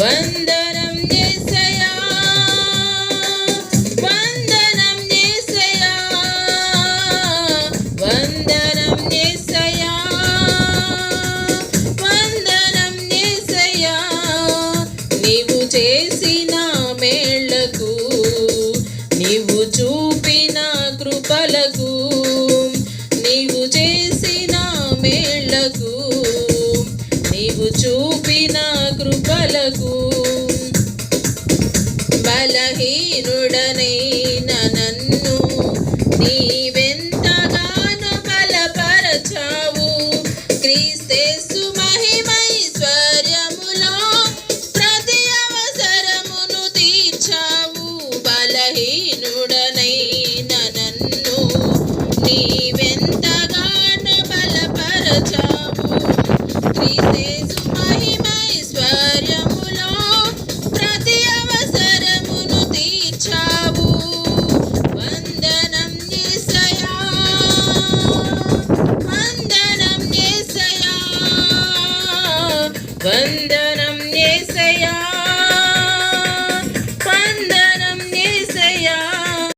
వందనం యేసయ్యా వందనం యేసయ్యా వందనం యేసయ్యా వందనం యేసయ్యా నీవు చేసిన మేళ్ళకు నీవు చూపిన కృపలకు నీవు చేసిన మేళ్ళకు నీవు చూపిన కృపలకు బలహీనుడనైన నన్ను నీవెంతగానో బలపరచావు. క్రీస్తేసు మహిమైశ్వర్యములో ప్రతి అవసరమును తీర్చావు. బలహీనుడనైన నన్ను నీవెంతగానో బలపరచావు. క్రీస్తేసు మహిమైశ్వర్యములో వందనం యేసయ్యా